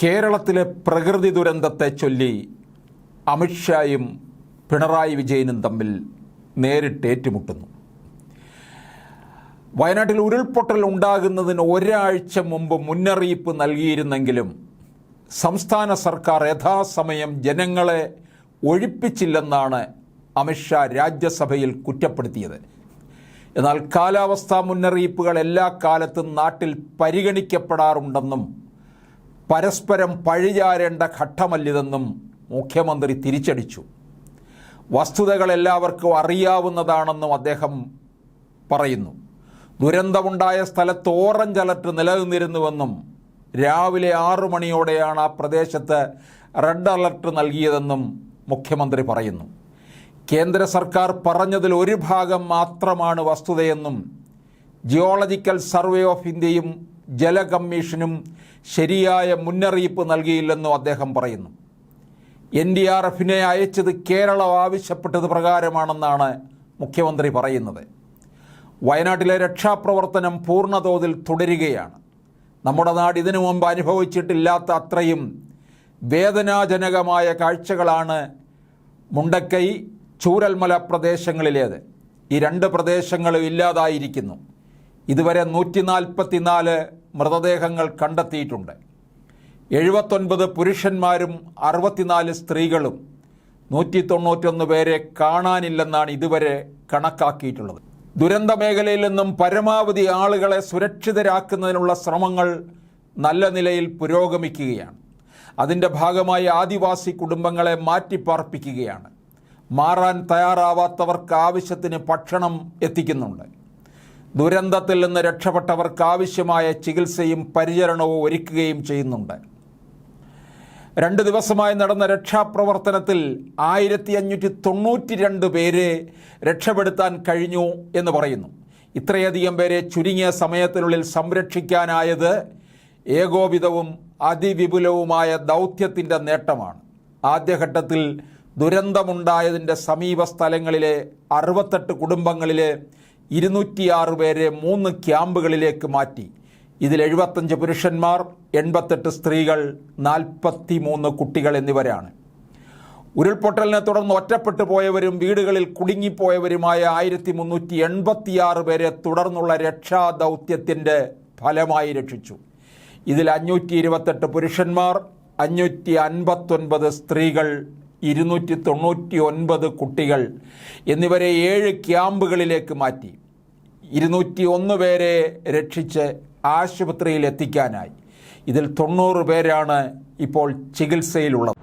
കേരളത്തിലെ പ്രകൃതി ദുരന്തത്തെ ചൊല്ലി അമിത്ഷായും പിണറായി വിജയനും തമ്മിൽ നേരിട്ട് ഏറ്റുമുട്ടുന്നു. വയനാട്ടിൽ ഉരുൾപൊട്ടൽ ഉണ്ടാകുന്നതിന് ഒരാഴ്ച മുമ്പ് മുന്നറിയിപ്പ് നൽകിയിരുന്നെങ്കിലും സംസ്ഥാന സർക്കാർ യഥാസമയം ജനങ്ങളെ ഒഴിപ്പിച്ചില്ലെന്നാണ് അമിത്ഷാ രാജ്യസഭയിൽ കുറ്റപ്പെടുത്തിയത്. എന്നാൽ കാലാവസ്ഥാ മുന്നറിയിപ്പുകൾ എല്ലാ കാലത്തും നാട്ടിൽ പരിഗണിക്കപ്പെടാറുണ്ടെന്നും പരസ്പരം പഴിചാരേണ്ട ഘട്ടമല്ലിതെന്നും മുഖ്യമന്ത്രി തിരിച്ചടിച്ചു. വസ്തുതകൾ എല്ലാവർക്കും അറിയാവുന്നതാണെന്നും അദ്ദേഹം പറയുന്നു. ദുരന്തമുണ്ടായ സ്ഥലത്ത് ഓറഞ്ച് അലർട്ട് നിലനിന്നിരുന്നുവെന്നും രാവിലെ ആറു മണിയോടെയാണ് ആ പ്രദേശത്ത് റെഡ് അലർട്ട് നൽകിയതെന്നും മുഖ്യമന്ത്രി പറയുന്നു. കേന്ദ്ര സർക്കാർ പറഞ്ഞതിൽ ഒരു ഭാഗം മാത്രമാണ് വസ്തുതയെന്നും ജിയോളജിക്കൽ സർവേ ഓഫ് ഇന്ത്യയും ജല കമ്മീഷനും ശരിയായ മുന്നറിയിപ്പ് നൽകിയില്ലെന്നും അദ്ദേഹം പറയുന്നു. എൻ ഡി ആർ എഫിനെ അയച്ചത് കേരളം ആവശ്യപ്പെട്ടത് പ്രകാരമാണെന്നാണ് മുഖ്യമന്ത്രി പറയുന്നത്. വയനാട്ടിലെ രക്ഷാപ്രവർത്തനം പൂർണതോതിൽ തുടരുകയാണ്. നമ്മുടെ നാട് ഇതിനു മുമ്പ് അനുഭവിച്ചിട്ടില്ലാത്ത അത്രയും വേദനാജനകമായ കാഴ്ചകളാണ് മുണ്ടക്കൈ ചൂരൽമല പ്രദേശങ്ങളിലേത്. ഈ രണ്ട് പ്രദേശങ്ങളും ഇല്ലാതായിരിക്കുന്നു. ഇതുവരെ നൂറ്റി നാൽപ്പത്തിനാല് മൃതദേഹങ്ങൾ കണ്ടെത്തിയിട്ടുണ്ട്. എഴുപത്തൊൻപത് പുരുഷന്മാരും അറുപത്തിനാല് സ്ത്രീകളും നൂറ്റി തൊണ്ണൂറ്റൊന്ന് പേരെ കാണാനില്ലെന്നാണ് ഇതുവരെ കണക്കാക്കിയിട്ടുള്ളത്. ദുരന്ത മേഖലയിൽ നിന്നും പരമാവധി ആളുകളെ സുരക്ഷിതരാക്കുന്നതിനുള്ള ശ്രമങ്ങൾ നല്ല നിലയിൽ പുരോഗമിക്കുകയാണ്. അതിന്റെ ഭാഗമായി ആദിവാസി കുടുംബങ്ങളെ മാറ്റിപ്പാർപ്പിക്കുകയാണ്. മാറാൻ തയ്യാറാവാത്തവർക്ക് ആവശ്യത്തിന് ഭക്ഷണം എത്തിക്കുന്നുണ്ട്. ദുരന്തത്തിൽ നിന്ന് രക്ഷപ്പെട്ടവർക്ക് ആവശ്യമായ ചികിത്സയും പരിചരണവും ഒരുക്കുകയും ചെയ്യുന്നുണ്ട്. രണ്ട് ദിവസമായി നടന്ന രക്ഷാപ്രവർത്തനത്തിൽ ആയിരത്തി അഞ്ഞൂറ്റി തൊണ്ണൂറ്റി രണ്ട് പേരെ രക്ഷപ്പെടുത്താൻ കഴിഞ്ഞു എന്ന് പറയുന്നു. ഇത്രയധികം പേരെ ചുരുങ്ങിയ സമയത്തിനുള്ളിൽ സംരക്ഷിക്കാനായത് ഏകോപിതവും അതിവിപുലവുമായ ദൗത്യത്തിന്റെ നേട്ടമാണ്. ആദ്യഘട്ടത്തിൽ ദുരന്തമുണ്ടായതിന്റെ സമീപ സ്ഥലങ്ങളിലെ അറുപത്തെട്ട് കുടുംബങ്ങളിലെ ഇരുന്നൂറ്റിയാറ് പേരെ മൂന്ന് ക്യാമ്പുകളിലേക്ക് മാറ്റി. ഇതിൽ എഴുപത്തഞ്ച് പുരുഷന്മാർ എൺപത്തെട്ട് സ്ത്രീകൾ നാൽപ്പത്തി മൂന്ന് കുട്ടികൾ എന്നിവരാണ്. ഉരുൾപൊട്ടലിനെ തുടർന്ന് ഒറ്റപ്പെട്ടു പോയവരും വീടുകളിൽ കുടുങ്ങിപ്പോയവരുമായ ആയിരത്തി മുന്നൂറ്റി എൺപത്തിയാറ് പേരെ തുടർന്നുള്ള രക്ഷാദൗത്യത്തിന്റെ ഫലമായി രക്ഷിച്ചു. ഇതിൽ അഞ്ഞൂറ്റി ഇരുപത്തെട്ട് പുരുഷന്മാർ അഞ്ഞൂറ്റി അൻപത്തൊൻപത് സ്ത്രീകൾ ഇരുന്നൂറ്റി തൊണ്ണൂറ്റി ഒൻപത് കുട്ടികൾ എന്നിവരെ ഏഴ് ക്യാമ്പുകളിലേക്ക് മാറ്റി. ഇരുന്നൂറ്റി ഒന്ന് പേരെ രക്ഷിച്ച് ആശുപത്രിയിൽ എത്തിക്കാനായി. ഇതിൽ തൊണ്ണൂറ് പേരാണ് ഇപ്പോൾ ചികിത്സയിലുള്ളത്.